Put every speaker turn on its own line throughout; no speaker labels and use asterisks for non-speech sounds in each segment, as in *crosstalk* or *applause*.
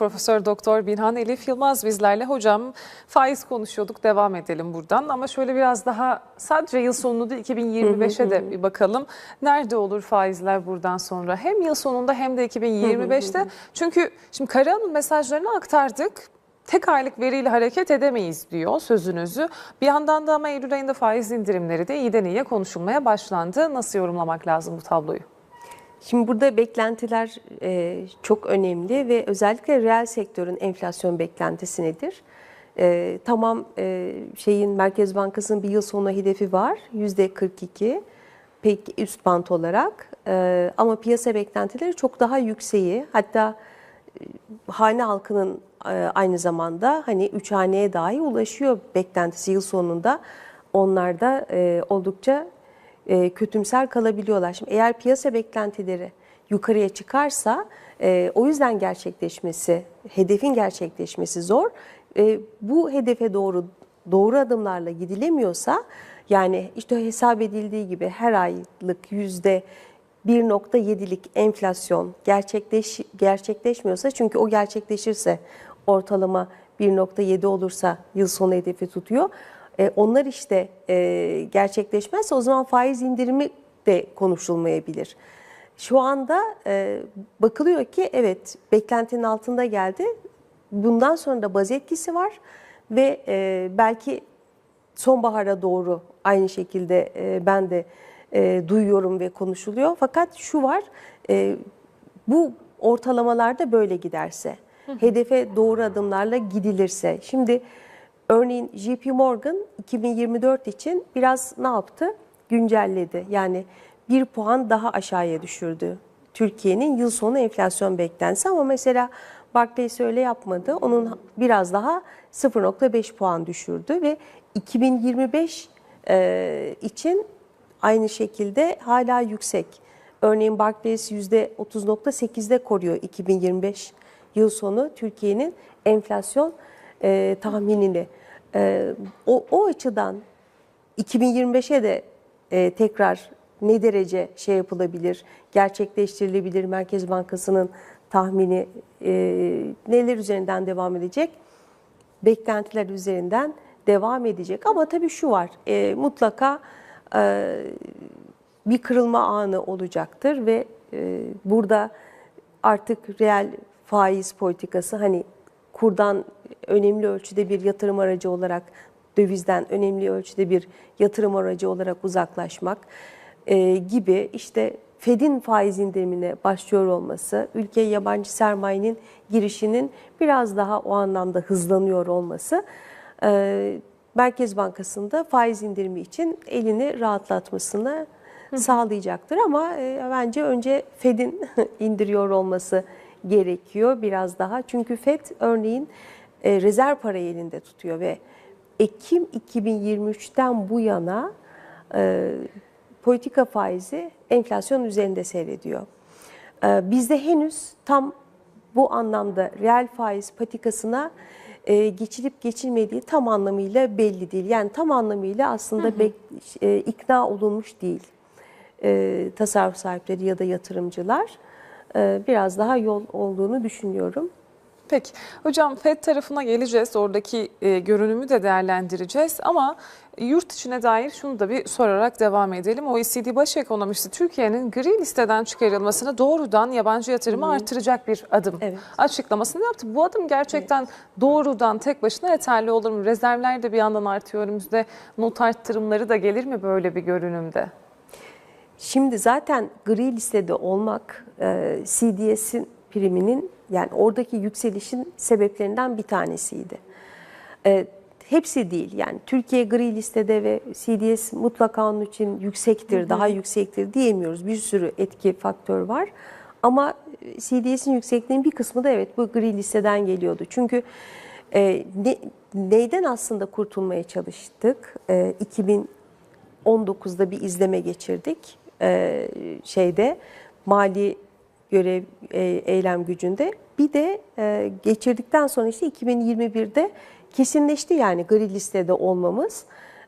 Profesör Doktor Binhan Elif Yılmaz bizlerle. Hocam faiz konuşuyorduk devam edelim buradan ama şöyle biraz daha sadece yıl sonunu değil 2025'e de bir bakalım. Nerede olur faizler buradan sonra? Hem yıl sonunda hem de 2025'te. Çünkü şimdi Karahan'ın mesajlarını aktardık. Tek aylık veriyle hareket edemeyiz diyor sözünüzü. Bir yandan da ama Eylül ayında faiz indirimleri de iyiden iyiye konuşulmaya başlandı. Nasıl yorumlamak lazım bu tabloyu?
Şimdi burada beklentiler e, çok önemli ve özellikle reel sektörün enflasyon beklentisi nedir? E, tamam e, şeyin Merkez Bankası'nın bir yıl sonu hedefi var yüzde 42 pek üst bant olarak E, ama piyasa beklentileri çok daha yükseği hatta e, hane halkının e, aynı zamanda hani üç haneye dahi ulaşıyor beklentisi yıl sonunda onlar da e, oldukça e, kötümser kalabiliyorlar. Şimdi eğer piyasa beklentileri yukarıya çıkarsa e, o yüzden gerçekleşmesi, hedefin gerçekleşmesi zor. E, bu hedefe doğru doğru adımlarla gidilemiyorsa yani işte hesap edildiği gibi her aylık yüzde 1.7'lik enflasyon gerçekleş, gerçekleşmiyorsa çünkü o gerçekleşirse ortalama 1.7 olursa yıl sonu hedefi tutuyor. E, onlar işte e, gerçekleşmezse o zaman faiz indirimi de konuşulmayabilir. Şu anda e, bakılıyor ki evet beklentinin altında geldi. Bundan sonra da baz etkisi var ve e, belki sonbahara doğru aynı şekilde e, ben de e, duyuyorum ve konuşuluyor. Fakat şu var, e, bu ortalamalarda böyle giderse, hedefe doğru adımlarla gidilirse. Şimdi örneğin JP Morgan 2024 için biraz ne yaptı? Güncelledi. Yani bir puan daha aşağıya düşürdü. Türkiye'nin yıl sonu enflasyon beklentisi ama mesela Barclays öyle yapmadı. Onun biraz daha 0.5 puan düşürdü ve 2025 e, için aynı şekilde hala yüksek. Örneğin Barclays %30.8'de koruyor 2025 yıl sonu Türkiye'nin enflasyon e, tahminini. E, o, o açıdan 2025'e de e, tekrar ne derece şey yapılabilir, gerçekleştirilebilir Merkez Bankası'nın tahmini e, neler üzerinden devam edecek? Beklentiler üzerinden devam edecek. Ama tabii şu var, e, mutlaka e, bir kırılma anı olacaktır ve e, burada artık reel faiz politikası hani kurdan önemli ölçüde bir yatırım aracı olarak dövizden önemli ölçüde bir yatırım aracı olarak uzaklaşmak e, gibi işte Fed'in faiz indirimine başlıyor olması, ülkeye yabancı sermayenin girişinin biraz daha o anlamda hızlanıyor olması e, Merkez Bankası'nda faiz indirimi için elini rahatlatmasını sağlayacaktır. Ama e, bence önce Fed'in *laughs* indiriyor olması gerekiyor biraz daha. Çünkü Fed örneğin e, rezerv parayı elinde tutuyor ve Ekim 2023'ten bu yana e, politika faizi enflasyon üzerinde seyrediyor. E, bizde henüz tam bu anlamda reel faiz patikasına e, geçilip geçilmediği tam anlamıyla belli değil. Yani tam anlamıyla aslında hı hı. Bek, e, ikna olunmuş değil e, tasarruf sahipleri ya da yatırımcılar. E, biraz daha yol olduğunu düşünüyorum.
Peki. Hocam FED tarafına geleceğiz. Oradaki e, görünümü de değerlendireceğiz. Ama yurt içine dair şunu da bir sorarak devam edelim. OECD baş ekonomisti Türkiye'nin gri listeden çıkarılmasını doğrudan yabancı yatırımı hmm. artıracak bir adım evet. açıklamasını yaptı. Bu adım gerçekten evet. doğrudan tek başına yeterli olur mu? Rezervler de bir yandan artıyor önümüzde. Not arttırımları da gelir mi böyle bir görünümde?
Şimdi zaten gri listede olmak e, CDS'in priminin yani oradaki yükselişin sebeplerinden bir tanesiydi. E, hepsi değil yani Türkiye gri listede ve CDS mutlaka onun için yüksektir, hı hı. daha yüksektir diyemiyoruz. Bir sürü etki faktör var. Ama CDS'in yüksekliğinin bir kısmı da evet bu gri listeden geliyordu. Çünkü e, ne, neyden aslında kurtulmaya çalıştık? E, 2019'da bir izleme geçirdik e, şeyde mali görev e, eylem gücünde. Bir de e, geçirdikten sonra işte 2021'de kesinleşti yani gri listede olmamız.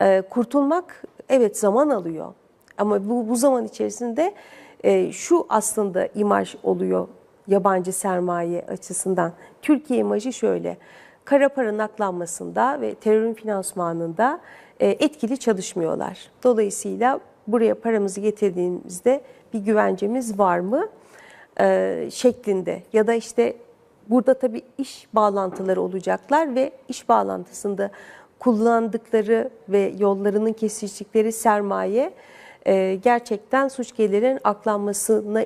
E, kurtulmak evet zaman alıyor. Ama bu, bu zaman içerisinde e, şu aslında imaj oluyor yabancı sermaye açısından. Türkiye imajı şöyle. Kara paranın aklanmasında ve terörün finansmanında e, etkili çalışmıyorlar. Dolayısıyla buraya paramızı getirdiğimizde bir güvencemiz var mı e, şeklinde ya da işte burada tabii iş bağlantıları olacaklar ve iş bağlantısında kullandıkları ve yollarının kesiştikleri sermaye e, gerçekten suç gelirlerin aklanmasına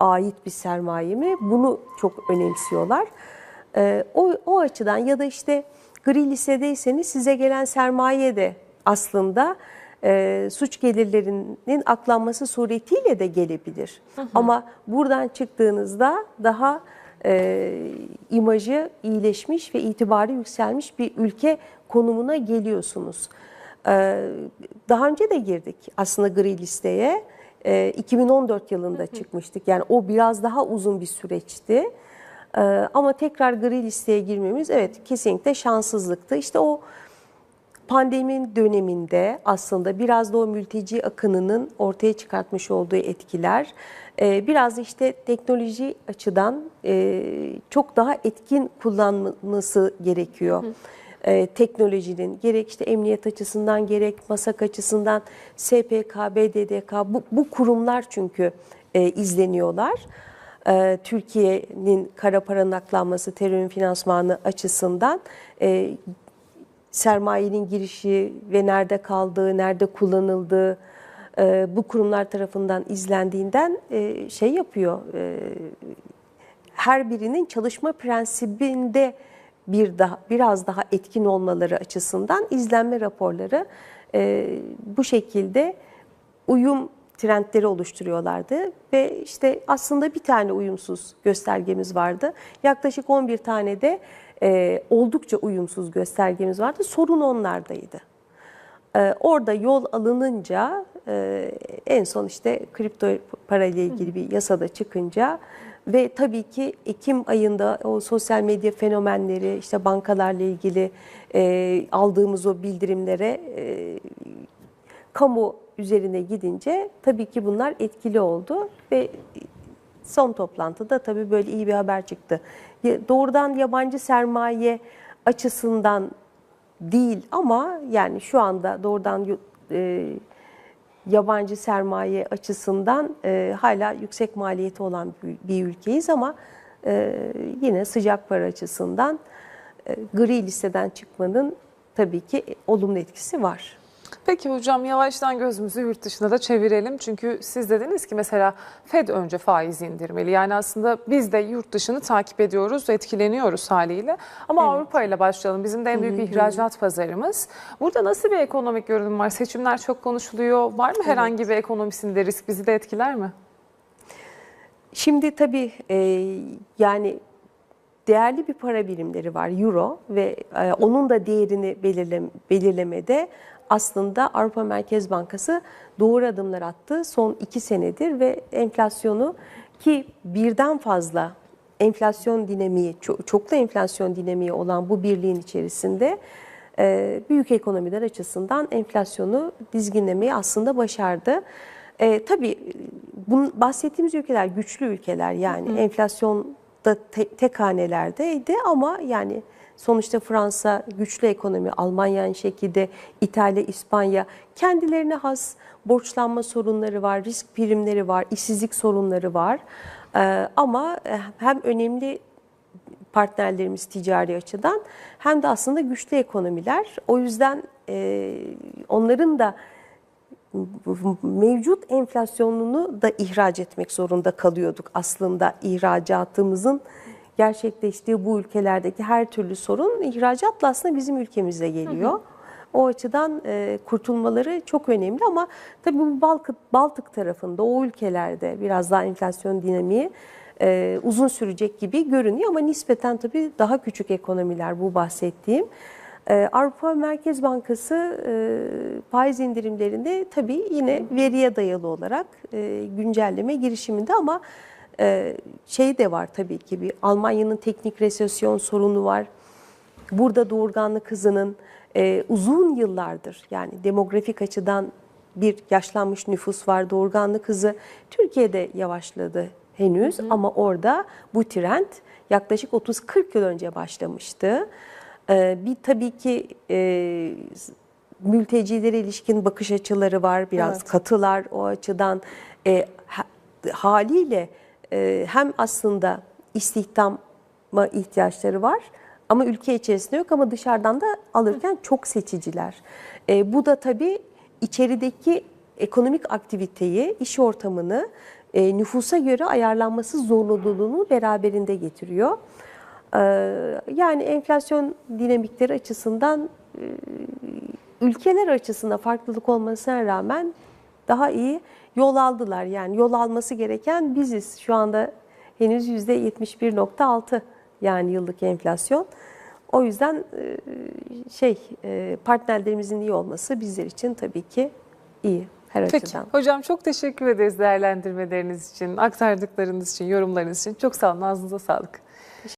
ait bir sermaye mi? Bunu çok önemsiyorlar. E, o, o açıdan ya da işte gri listedeyseniz size gelen sermaye de aslında e, suç gelirlerinin aklanması suretiyle de gelebilir. Ama buradan çıktığınızda daha e, imajı iyileşmiş ve itibarı yükselmiş bir ülke konumuna geliyorsunuz. E, daha önce de girdik aslında gri listeye. E, 2014 yılında çıkmıştık. Yani o biraz daha uzun bir süreçti. E, ama tekrar gri listeye girmemiz evet kesinlikle şanssızlıktı. İşte o Pandemin döneminde aslında biraz da o mülteci akınının ortaya çıkartmış olduğu etkiler, e, biraz işte teknoloji açıdan e, çok daha etkin kullanılması gerekiyor. E, teknolojinin gerek işte emniyet açısından gerek masak açısından SPK, BDDK bu, bu kurumlar çünkü e, izleniyorlar. E, Türkiye'nin kara paranın aklanması, terörün finansmanı açısından e, sermayenin girişi ve nerede kaldığı, nerede kullanıldığı e, bu kurumlar tarafından izlendiğinden e, şey yapıyor. E, her birinin çalışma prensibinde bir daha biraz daha etkin olmaları açısından izlenme raporları e, bu şekilde uyum trendleri oluşturuyorlardı ve işte aslında bir tane uyumsuz göstergemiz vardı. Yaklaşık 11 tane de e, oldukça uyumsuz göstergemiz vardı. Sorun onlardaydı. E, orada yol alınınca e, en son işte kripto para ile ilgili bir yasada çıkınca ve tabii ki Ekim ayında o sosyal medya fenomenleri işte bankalarla ilgili e, aldığımız o bildirimlere e, kamu üzerine gidince tabii ki bunlar etkili oldu ve son toplantıda tabii böyle iyi bir haber çıktı. Doğrudan yabancı sermaye açısından değil ama yani şu anda doğrudan e, yabancı sermaye açısından e, hala yüksek maliyeti olan bir, ülkeyiz ama e, yine sıcak para açısından e, gri listeden çıkmanın tabii ki olumlu etkisi var.
Peki hocam yavaştan gözümüzü yurt dışına da çevirelim. Çünkü siz dediniz ki mesela Fed önce faiz indirmeli. Yani aslında biz de yurt dışını takip ediyoruz, etkileniyoruz haliyle. Ama
Evet.
Avrupa ile başlayalım. Bizim de en büyük ihracat pazarımız. Burada nasıl bir ekonomik görünüm var? Seçimler çok konuşuluyor. Var mı herhangi bir ekonomisinde risk bizi de etkiler mi?
Şimdi tabii e, yani değerli bir para birimleri var euro ve e, onun da değerini belirle, belirlemede aslında Avrupa Merkez Bankası doğru adımlar attı son iki senedir ve enflasyonu ki birden fazla enflasyon dinamiği, çok, çoklu enflasyon dinamiği olan bu birliğin içerisinde e, büyük ekonomiler açısından enflasyonu dizginlemeyi aslında başardı. E, tabii bunun bahsettiğimiz ülkeler güçlü ülkeler yani enflasyon da te, tek hanelerdeydi ama yani sonuçta Fransa güçlü ekonomi, Almanya aynı şekilde, İtalya, İspanya kendilerine has borçlanma sorunları var, risk primleri var, işsizlik sorunları var. E, ama hem önemli partnerlerimiz ticari açıdan hem de aslında güçlü ekonomiler. O yüzden e, onların da mevcut enflasyonunu da ihraç etmek zorunda kalıyorduk aslında ihracatımızın gerçekleştiği bu ülkelerdeki her türlü sorun ihracatla aslında bizim ülkemize geliyor. Hı hı. O açıdan e, kurtulmaları çok önemli ama tabii bu Baltık, Baltık tarafında o ülkelerde biraz daha enflasyon dinamiği e, uzun sürecek gibi görünüyor ama nispeten tabii daha küçük ekonomiler bu bahsettiğim. Ee, Avrupa Merkez Bankası e, faiz indirimlerinde tabii yine veriye dayalı olarak e, güncelleme girişiminde ama e, şey de var tabii ki bir Almanya'nın teknik resesyon sorunu var. Burada doğurganlık hızının uzun yıllardır yani demografik açıdan bir yaşlanmış nüfus var doğurganlık hızı Türkiye'de yavaşladı henüz ama orada bu trend yaklaşık 30-40 yıl önce başlamıştı. Ee, bir tabii ki e, mültecilere ilişkin bakış açıları var, biraz
Evet.
katılar o açıdan. E, ha- haliyle e, hem aslında istihdama ihtiyaçları var ama ülke içerisinde yok ama dışarıdan da alırken çok seçiciler. E, bu da tabii içerideki ekonomik aktiviteyi, iş ortamını e, nüfusa göre ayarlanması zorunluluğunu beraberinde getiriyor. E, yani enflasyon dinamikleri açısından e, ülkeler açısından farklılık olmasına rağmen daha iyi yol aldılar. Yani yol alması gereken biziz. Şu anda henüz %71.6 yani yıllık enflasyon. O yüzden e, şey e, partnerlerimizin iyi olması bizler için tabii ki iyi her
Peki
açıdan.
hocam çok teşekkür ederiz değerlendirmeleriniz için, aktardıklarınız için, yorumlarınız için. Çok sağ olun, ağzınıza sağlık.